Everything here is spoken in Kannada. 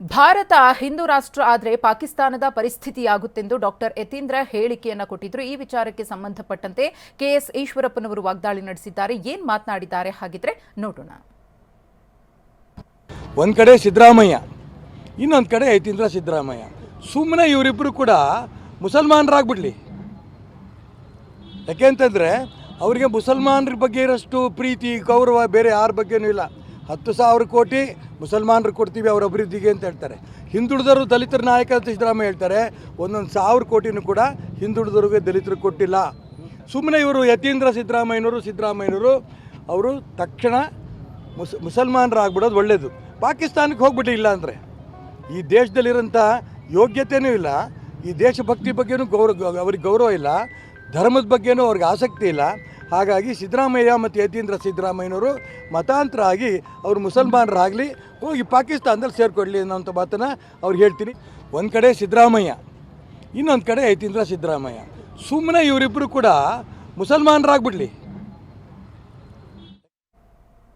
ಭಾರತ ಹಿಂದೂ ರಾಷ್ಟ್ರ ಆದರೆ ಪಾಕಿಸ್ತಾನದ ಪರಿಸ್ಥಿತಿಯಾಗುತ್ತೆಂದು ಡಾಕ್ಟರ್ ಯತೀಂದ್ರ ಹೇಳಿಕೆಯನ್ನು ಕೊಟ್ಟಿದ್ರು. ಈ ವಿಚಾರಕ್ಕೆ ಸಂಬಂಧಪಟ್ಟಂತೆ ಕೆಎಸ್ ಈಶ್ವರಪ್ಪನವರು ವಾಗ್ದಾಳಿ ನಡೆಸಿದ್ದಾರೆ. ಏನು ಮಾತನಾಡಿದ್ದಾರೆ ಹಾಗಿದ್ರೆ ನೋಡೋಣ. ಒಂದು ಕಡೆ ಸಿದ್ದರಾಮಯ್ಯ, ಇನ್ನೊಂದು ಕಡೆ ಯತೀಂದ್ರ ಸಿದ್ದರಾಮಯ್ಯ. ಸುಮ್ಮನೆ ಇವರಿಬ್ಬರು ಕೂಡ ಮುಸಲ್ಮಾನರಾಗ್ಬಿಡ್ಲಿ. ಯಾಕೆಂತಂದರೆ ಅವರಿಗೆ ಮುಸಲ್ಮಾನರ ಬಗ್ಗೆ ಇರೋಷ್ಟು ಪ್ರೀತಿ, ಗೌರವ ಬೇರೆ ಯಾರ ಬಗ್ಗೆನೂ ಇಲ್ಲ. ಹತ್ತು ಸಾವಿರ ಕೋಟಿ ಮುಸಲ್ಮಾನರು ಕೊಡ್ತೀವಿ ಅವರ ಅಭಿವೃದ್ಧಿಗೆ ಅಂತ ಹೇಳ್ತಾರೆ. ಹಿಂದುಳಿದವರು ದಲಿತರ ನಾಯಕ ಸಿದ್ದರಾಮಯ್ಯ ಹೇಳ್ತಾರೆ, ಒಂದೊಂದು ಸಾವಿರ ಕೋಟಿನೂ ಕೂಡ ಹಿಂದುಳಿದವ್ರಿಗೆ ದಲಿತರು ಕೊಟ್ಟಿಲ್ಲ. ಸುಮ್ಮನೆ ಇವರು ಯತೀಂದ್ರ ಸಿದ್ದರಾಮಯ್ಯನವರು ಸಿದ್ದರಾಮಯ್ಯನವರು, ಅವರು ತಕ್ಷಣ ಮುಸ್, ಮುಸಲ್ಮಾನರಾಗ್ಬಿಡೋದು ಒಳ್ಳೆಯದು ಪಾಕಿಸ್ತಾನಕ್ಕೆ ಹೋಗ್ಬಿಟ್ಟು ಇಲ್ಲ ಅಂದರೆ. ಈ ದೇಶದಲ್ಲಿರೋಂಥ ಯೋಗ್ಯತೆಯೂ ಇಲ್ಲ, ಈ ದೇಶಭಕ್ತಿ ಬಗ್ಗೆನೂ ಗೌರವ ಅವ್ರಿಗೆ ಗೌರವ ಇಲ್ಲ, ಧರ್ಮದ ಬಗ್ಗೆನೂ ಅವ್ರಿಗೆ ಆಸಕ್ತಿ ಇಲ್ಲ. ಹಾಗಾಗಿ ಸಿದ್ದರಾಮಯ್ಯ ಮತ್ತು ಯತೀಂದ್ರ ಸಿದ್ದರಾಮಯ್ಯನವರು ಮತಾಂತರ ಆಗಿ ಅವರು ಮುಸಲ್ಮಾನರಾಗಲಿ, ಹೋಗಿ ಪಾಕಿಸ್ತಾನದಲ್ಲಿ ಸೇರಿಕೊಡ್ಲಿ ಅನ್ನೋಂಥ ಮಾತನ್ನು ಅವ್ರು ಹೇಳ್ತೀನಿ. ಒಂದು ಕಡೆ ಸಿದ್ದರಾಮಯ್ಯ, ಇನ್ನೊಂದು ಕಡೆ ಯತೀಂದ್ರ ಸಿದ್ದರಾಮಯ್ಯ. ಸುಮ್ಮನೆ ಇವರಿಬ್ಬರು ಕೂಡ ಮುಸಲ್ಮಾನರಾಗ್ಬಿಡ್ಲಿ.